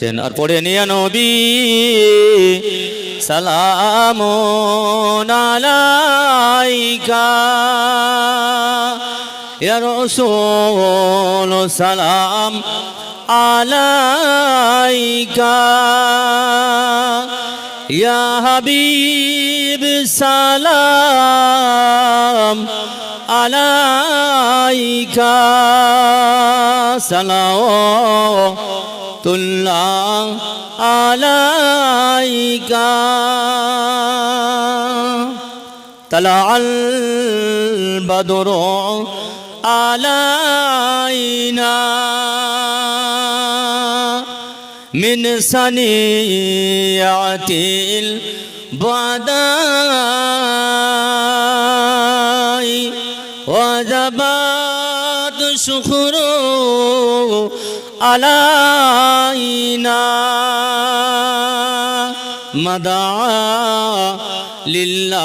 সেন আর পড়ে নিয়ে নবী সালাম রাসূল সালাম আলাইকা। হাবিব সালাম আলাইকা। সালাম الله عليك طلع البدر علينا من سنيعة البعداء وجبان সাদ শুখর আলাইনা। মাদা লিল্লাহি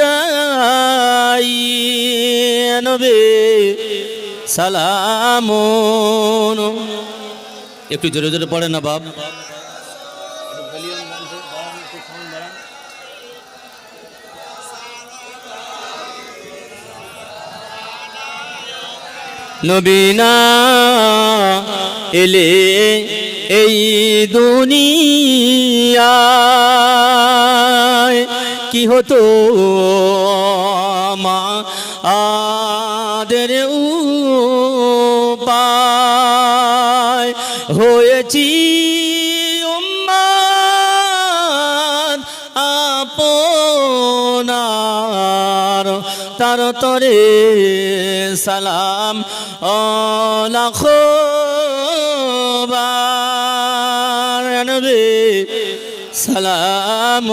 দাইনবে সালাম একটু জোরে জোরে পড়ে না বাপ? নবীনা এলে এই দুনিয়ায় কি হতো মা আদের উপায়? হয়েছি আপনার তার তরে সালাম লাখ নবী সালাম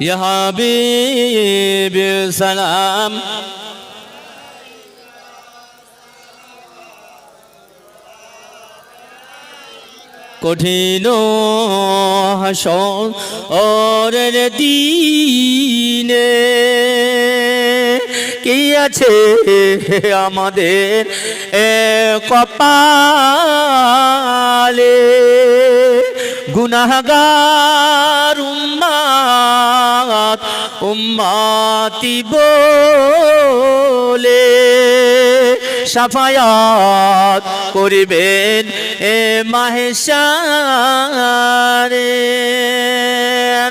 يا حبيبي سلام কঠিন হাসরের দিনে। কি আছে আমাদের কপালে? গুনাহগার উম্মাত উম্মাতি বলে সাফায়াত করিবেন এ মাহেশারে।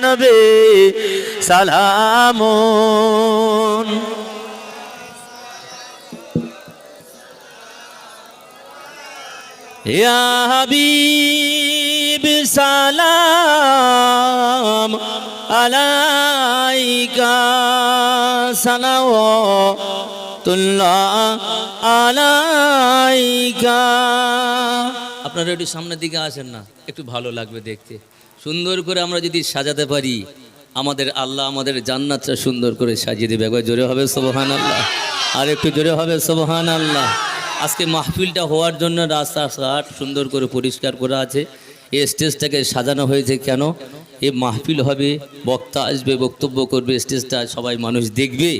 নবে সালামুন। ইয়া হাবিব সালাম আলাইকা আপনারা একটু সামনের দিকে আসেন না, একটু ভালো লাগবে দেখতে। সুন্দর করে আমরা যদি সাজাতে পারি, আমাদের আল্লাহ আমাদের জান্নাতটা সুন্দর করে সাজিয়ে দেবে। একবার জোরে হবে সোবহান আল্লাহ আর একটু জোরে হবে সোবহান আল্লাহ আজকে মাহফিলটা হওয়ার জন্য রাস্তাঘাট সুন্দর করে পরিষ্কার করা আছে। এই স্টেজটাকে সাজানো হয়েছে কেন? এই মাহফিল হবে, বক্তা আসবে, বক্তব্য করবে, স্টেজটা সবাই মানুষ দেখবে,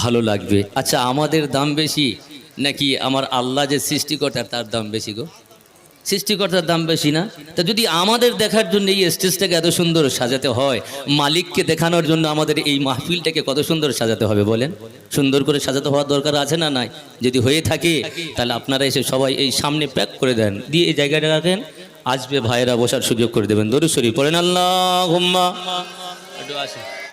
ভালো লাগবে। আচ্ছা আমাদের দাম বেশি নাকি আমার আল্লাহ যে সৃষ্টিকর্তা তার দাম বেশি গো? সৃষ্টিকর্তার দাম বেশি না? তা যদি আমাদের দেখার জন্য এই স্টেজটাকে এত সুন্দর সাজাতে হয়, মালিককে দেখানোর জন্য আমাদের এই মাহফিলটাকে কত সুন্দর সাজাতে হবে বলেন? সুন্দর করে সাজাতে হওয়ার দরকার আছে না নাই? যদি হয়ে থাকে, তাহলে আপনারা এসে সবাই এই সামনে প্যাক করে দেন। দিয়ে এই জায়গাটা রাখেন। আসবে ভাইয়েরা বসার সুযোগ করে দেবেন। দরু শরীফ পড়েন আল্লাহ হুম্মা একটু আসেন